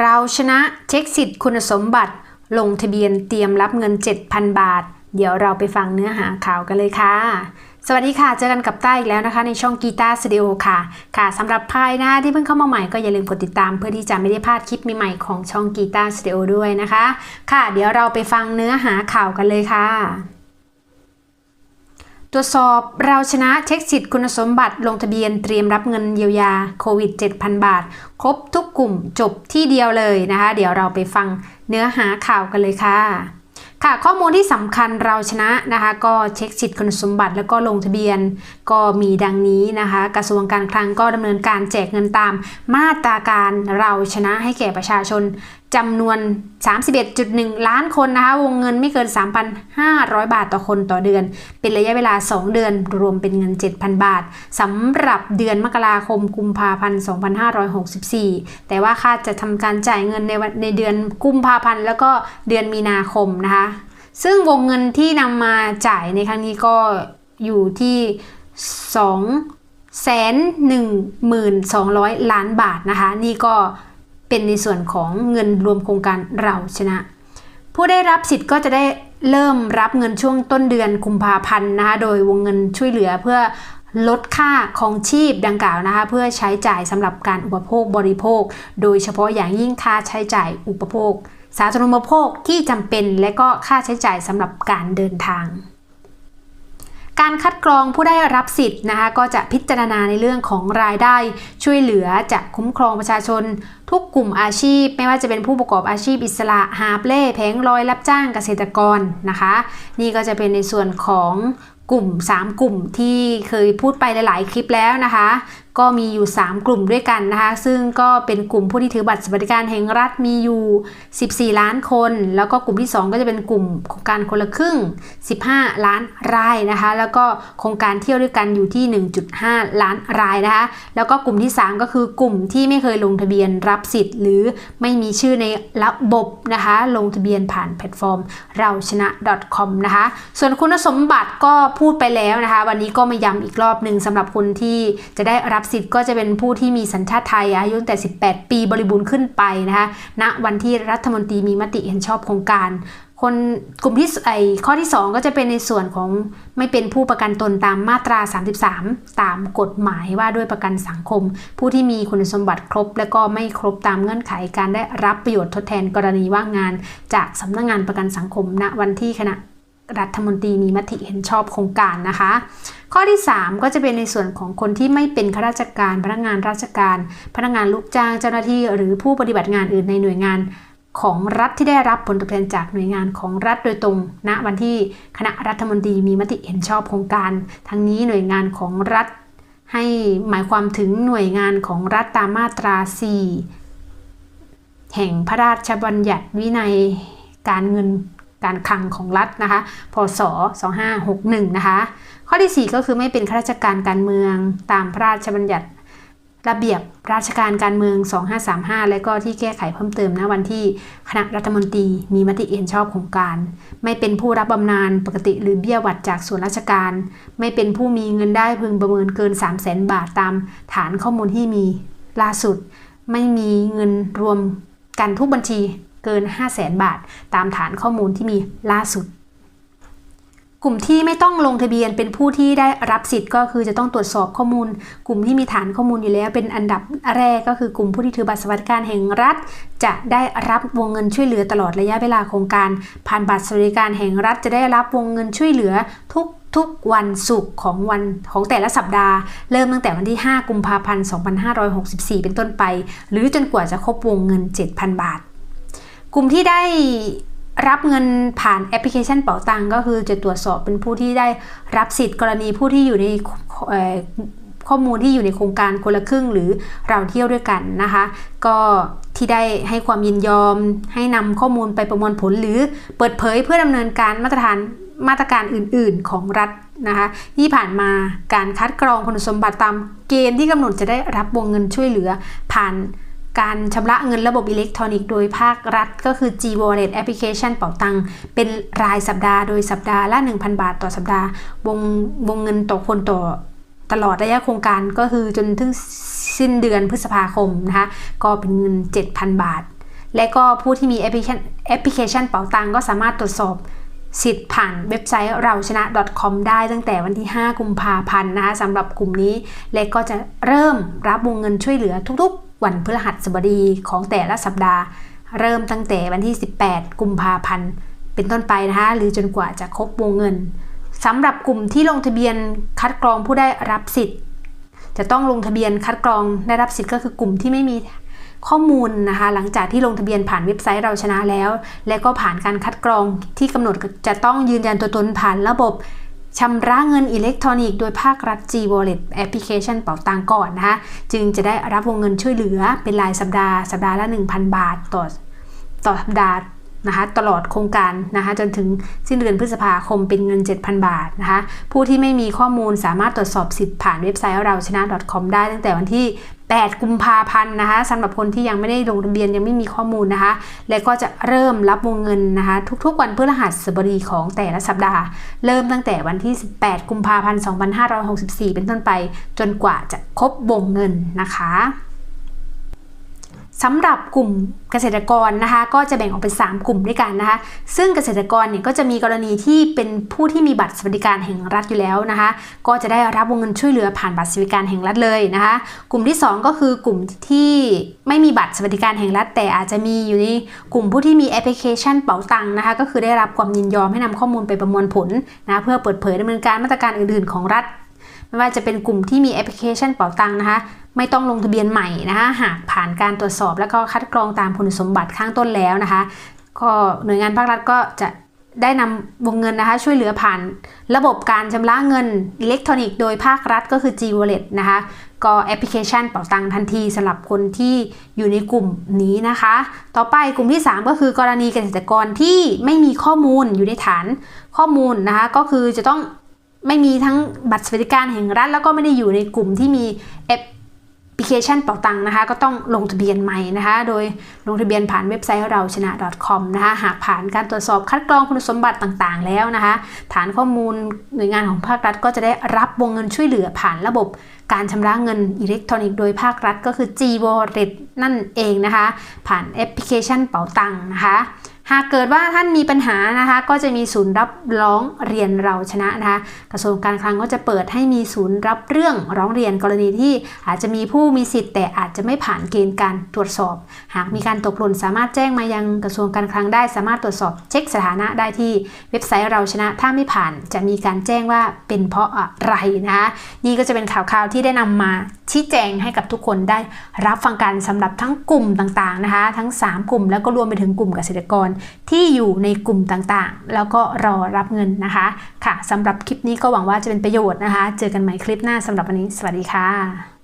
เราชนะเช็คสิทธิ์คุณสมบัติ ลงทะเบียนเตรียมรับเงิน 7,000 บาท เดี๋ยวเราไปฟังเนื้อหาข่าวกันเลยค่ะ สวัสดีค่ะ เจอกันกับต้าอีกแล้วนะคะ ในช่องกีตาร์สตูดิโอค่ะ ค่ะสำหรับใครนะคะที่เพิ่งเข้ามาใหม่ก็อย่าลืมกดติดตาม เพื่อที่จะไม่ได้พลาดคลิปใหม่ๆของช่องกีตาร์สตูดิโอด้วยนะคะ ค่ะ เดี๋ยวเราไปฟังเนื้อหาข่าวกันเลยค่ะ ตรวจสอบเราชนะเช็คสิทธิ์คุณสมบัติลงทะเบียนเตรียมรับเงินเยียวยาโควิด 7,000 บาท ครบทุกกลุ่มจบที่เดียวเลยนะคะ เดี๋ยวเราไปฟังเนื้อหาข่าวกันเลยค่ะค่ะข้อมูลที่สำคัญเราชนะนะคะก็เช็คสิทธิ์คุณสมบัติแล้วก็ลงทะเบียนก็มีดังนี้นะคะกระทรวงการคลังก็ดำเนินการแจกเงินตามมาตราการเราชนะให้แก่ประชาชนจำนวน 31.1 ล้านคนนะคะ วงเงินไม่เกิน 3,500 บาทต่อคนต่อเดือน เป็นระยะเวลา 2 เดือน รวมเป็นเงิน 7,000 บาทสำหรับเดือนมกราคมกุมภาพันธ์ 2564 แต่ว่าค่าจะทำการจ่ายเงินในวันในเดือนกุมภาพันธ์แล้วก็เดือนมีนาคมนะคะ ซึ่งวงเงินที่นำมาจ่ายในครั้งนี้ก็อยู่ที่2แสนหนึ่งหมื่นสองร้อยล้านบาทนะคะ นี่ก็ เป็นในส่วนของเงินรวมโครงการเราชนะ ผู้ได้รับสิทธิ์ก็จะได้เริ่มรับเงินช่วงต้นเดือนกุมภาพันธ์นะคะโดยวงเงินช่วยเหลือเพื่อลดค่าของชีพดังกล่าวนะคะเพื่อใช้จ่ายสำหรับการอุปโภคบริโภค โดยเฉพาะอย่างยิ่งค่าใช้จ่ายอุปโภค สาธารณูปโภคที่จำเป็นและก็ค่าใช้จ่ายสำหรับการเดินทาง การคัดกรองผู้ได้รับสิทธิ์นะคะก็จะพิจารณาในเรื่องของรายได้ ช่วยเหลือจะคุ้มครองประชาชน ทุกกลุ่มอาชีพ ไม่ว่าจะเป็นผู้ประกอบอาชีพอิสระหาเล่แผงลอยรับจ้างเกษตรกรนะคะ นี่ก็จะเป็นในส่วนของกลุ่ม 3 กลุ่มที่เคยพูดไปหลาย ๆ คลิปแล้วนะคะ ก็มีอยู่ 3 กลุ่มด้วยกันนะคะ ซึ่งก็เป็นกลุ่มผู้ที่ถือบัตรสวัสดิการแห่งรัฐมีอยู่ 14 ล้านคน แล้วก็กลุ่มที่ 2 ก็จะเป็นกลุ่มโครงการคนละครึ่ง 15 ล้านรายนะคะ แล้วก็โครงการเที่ยวด้วยกันอยู่ที่ 1.5 ล้านรายนะคะ แล้วก็กลุ่มที่ 3 ก็คือกลุ่มที่ไม่เคยลงทะเบียนรับสิทธิ์ หรือไม่มีชื่อในระบบนะคะ ลงทะเบียนผ่านแพลตฟอร์ม เราชนะ .com นะคะ ส่วนคุณสมบัติก็พูดไปแล้วนะคะ วันนี้ก็มาย้ำอีกรอบหนึ่งสำหรับคนที่จะได้รับสิทธิ์ก็จะเป็นผู้ที่มีสัญชาติไทยอายุตั้งแต่ 18 ปีบริบูรณ์ขึ้นไปนะคะณวันที่รัฐมนตรีมีมติเห็นชอบโครงการคนกลุ่มที่ไอข้อที่ 2 ก็จะเป็นในส่วนของไม่เป็นผู้ประกันตนตามมาตรา 33 ตามกฎหมายว่าด้วยประกันสังคม ผู้ที่มีคุณสมบัติครบ และก็ไม่ครบตามเงื่อนไขการได้รับประโยชน์ทดแทนกรณีว่างงาน จากสำนักงงานประกันสังคมณวันที่คณะ รัฐมนตรีมีมติเห็นชอบโครงการนะคะ ข้อที่ 3 ก็จะเป็นในส่วนของคนที่ไม่เป็นข้าราชการ พนักงานราชการ พนักงานลูกจ้างเจ้าหน้าที่ หรือผู้ปฏิบัติงานอื่นในหน่วยงานของรัฐที่ได้รับผลตอบแทนจากหน่วยงานของรัฐโดยตรงณวันที่คณะรัฐมนตรีมีมติเห็นชอบโครงการ ทั้งนี้หน่วยงานของรัฐ ให้หมายความถึงหน่วยงานของรัฐตามมาตรา 4 แห่งพระราชบัญญัติวินัยการเงิน การคลังของรัฐนะคะ พศ 2561 นะคะ ข้อที่ 4 ก็คือไม่เป็นข้าราชการการเมืองตามพระราชบัญญัติระเบียบราชการการเมือง 2535 และก็ที่แก้ไขเพิ่มเติมนะวันที่คณะรัฐมนตรีมีมติเห็นชอบโครงการ ไม่เป็นผู้รับบำนาญปกติหรือเบี้ยหวัดจากส่วนราชการ ไม่เป็นผู้มีเงินได้พึงประเมินเกิน 3 0 0 0 0 0 บาทตามฐานข้อมูลที่มีล่าสุด ไม่มีเงินรวมกันทุกบัญชี เกิน 5 0 0แสนบาท ตามฐานข้อมูลที่มีล่าสุด กลุ่มที่ไม่ต้องลงทะเบียนเป็นผู้ที่ได้รับสิทธิ์ก็คือจะต้องตรวจสอบข้อมูล กลุ่มที่มีฐานข้อมูลอยู่แล้ว เป็นอันดับแรกก็คือกลุ่มผู้ที่ถือบัตรสวัสดิการแห่งรัฐ จะได้รับวงเงินช่วยเหลือตลอดระยะเวลาโครงการ ผ่านบัตรสวัสดิการแห่งรัฐ จะได้รับวงเงินช่วยเหลือทุกทุกวันศุกร์ของวันของแต่ละสัปดาห์ เริ่มตั้งแต่วันที่ 5 กุมภาพันธ์ 2564 เป็นต้นไป หรือจนกว่าจะครบวงเงิน 7,000 บาท กลุ่มที่ได้รับเงินผ่านแอปพลิเคชันเป๋าตังก็คือจะตรวจสอบเป็นผู้ที่ได้รับสิทธิ์กรณีผู้ที่อยู่ในข้อมูลที่อยู่ในโครงการคนละครึ่งหรือเราเที่ยวด้วยกันนะคะ ก็ที่ได้ให้ความยินยอม ให้นำข้อมูลไปประมวลผล หรือเปิดเผยเพื่อดำเนินการมาตรฐานมาตรการอื่น ๆ ของรัฐนะคะที่ผ่านมาการคัดกรองคุณสมบัติตามเกณฑ์ที่กำหนดจะได้รับวงเงินช่วยเหลือผ่าน การชำระเงินระบบอิเล็กทรอนิกส์โดยภาครัฐ ก็คือ G Wallet Application เป๋าตังเป็นรายสัปดาห์โดยสัปดาห์ละ 1,000 บาทต่อสัปดาห์วงวงเงินต่อคนต่อตลอดระยะโครงการก็คือจนถึงสิ้นเดือนพฤษภาคมนะคะก็เป็นเงิน 7,000 บาท และก็ผู้ที่มีแอปพลิเคชันแอปพลิเคชันเป๋าตังก็สามารถตรวจสอบสิทธิ์ผ่านเว็บไซต์เราชนะ .com ได้ตั้งแต่วันที่ 5 กุมภาพันธ์นะคะสำหรับกลุ่มนี้ และก็จะเริ่มรับวงเงินช่วยเหลือทุกๆ วันพฤหัสบดีของแต่ละสัปดาห์ เริ่มตั้งแต่วันที่ 18 กุมภาพันธ์ เป็นต้นไปนะคะหรือจนกว่าจะครบวงเงินสำหรับกลุ่มที่ลงทะเบียนคัดกรองผู้ได้รับสิทธิ์ จะต้องลงทะเบียนคัดกรองได้รับสิทธิ์ก็คือกลุ่มที่ไม่มีข้อมูลนะคะหลังจากที่ลงทะเบียนผ่านเว็บไซต์เราชนะแล้ว และก็ผ่านการคัดกรองที่กำหนดจะต้องยืนยันตัวตนผ่านระบบ ชำระเงินอิเล็กทรอนิกส์โดยภาครัฐ G Wallet แอปพลิเคชันเป๋าตังก่อนนะคะจึงจะได้รับวงเงินช่วยเหลือเป็นรายสัปดาห์สัปดาห์ละ 1,000 บาทต่อต่อสัปดาห์นะคะตลอดโครงการนะคะจนถึงสิ้นเดือนพฤษภาคมเป็นเงิน 7,000 บาทนะคะผู้ที่ไม่มีข้อมูลสามารถตรวจสอบสิทธิ์ผ่านเว็บไซต์เราชนะ .com ได้ตั้งแต่วันที่ 8 กุมภาพันธ์นะคะสำหรับคนที่ยังไม่ได้ลงทะเบียนยังไม่มีข้อมูลนะคะ และก็จะเริ่มรับวงเงินนะคะ ทุกๆ วันพฤหัสบดีของแต่ละสัปดาห์ เริ่มตั้งแต่วันที่ 18 กุมภาพันธ์ 2564 เป็นต้นไป จนกว่าจะครบวงเงินนะคะ สำหรับกลุ่มเกษตรกรนะคะก็จะแบ่งออกเป็น 3 กลุ่มด้วยกันนะคะซึ่งเกษตรกรเนี่ยก็จะมีกรณีที่เป็นผู้ที่มีบัตรสวัสดิการแห่งรัฐอยู่แล้วนะคะก็จะได้รับวงเงินช่วยเหลือผ่านบัตรสวัสดิการแห่งรัฐเลยนะคะกลุ่มที่ 2 ก็คือกลุ่มที่ไม่มีบัตรสวัสดิการแห่งรัฐ แต่อาจจะมีอยู่ในกลุ่มผู้ที่มีแอปพลิเคชันเป๋าตังค์นะคะก็คือได้รับความยินยอมให้นำข้อมูลไปประมวลผลนะเพื่อเปิดเผยดำเนินการมาตรการอื่น ๆ ของรัฐ ไม่ว่าจะเป็นกลุ่มที่มีแอปพลิเคชันเป๋าตังนะคะ ไม่ต้องลงทะเบียนใหม่นะคะหากผ่านการตรวจสอบแล้วก็คัดกรองตามคุณสมบัติข้างต้นแล้วนะคะ ก็หน่วยงานภาครัฐก็จะได้นำวงเงินนะคะช่วยเหลือผ่านระบบการชำระเงินอิเล็กทรอนิกส์โดยภาครัฐก็คือ G Wallet นะคะ ก็แอปพลิเคชันเป๋าตังทันทีสำหรับคนที่อยู่ในกลุ่มนี้นะคะ ต่อไปกลุ่มที่ 3 ก็คือกรณีเกษตรกรที่ไม่มีข้อมูลอยู่ในฐานข้อมูลนะคะ ก็คือจะต้อง ไม่มีทั้งบัตรสวัสดิการแห่งรัฐ แล้วก็ไม่ได้อยู่ในกลุ่มที่มีแอปพลิเคชันเป๋าตังนะคะ ก็ต้องลงทะเบียนใหม่นะคะ โดยลงทะเบียนผ่านเว็บไซต์เราชนะ .com นะคะ หากผ่านการตรวจสอบคัดกรองคุณสมบัติต่างๆ แล้วนะคะ ฐานข้อมูลหน่วยงานของภาครัฐ ก็จะได้รับวงเงินช่วยเหลือผ่านระบบการชำระเงินอิเล็กทรอนิกส์โดยภาครัฐ ก็คือ G Wallet นั่นเองนะคะ ผ่านแอปพลิเคชันเป๋าตังนะคะ หากเกิดว่าท่านมีปัญหานะคะก็จะมีศูนย์รับร้องเรียนเราชนะนะคะกระทรวงการคลังก็จะเปิดให้มีศูนย์รับเรื่องร้องเรียนกรณีที่อาจจะมีผู้มีสิทธิ์แต่อาจจะไม่ผ่านเกณฑ์การตรวจสอบ หากมีการตกหล่นสามารถแจ้งมายังกระทรวงการคลังได้ สามารถตรวจสอบเช็คสถานะได้ที่เว็บไซต์เราชนะ ถ้าไม่ผ่านจะมีการแจ้งว่าเป็นเพราะอะไรนะคะนี่ก็จะเป็นข่าวๆที่ได้นำมาชี้แจงให้กับทุกคนได้รับฟังกันสำหรับทั้งกลุ่มต่างๆนะคะ ทั้ง 3 กลุ่มแล้วก็รวมไปถึงกลุ่มเกษตรกรที่อยู่ในกลุ่มต่างๆ แล้วก็รอรับเงินนะคะค่ะสำหรับคลิปนี้ก็หวังว่าจะเป็นประโยชน์นะคะ เจอกันใหม่คลิปหน้าสำหรับวันนี้ สวัสดีค่ะ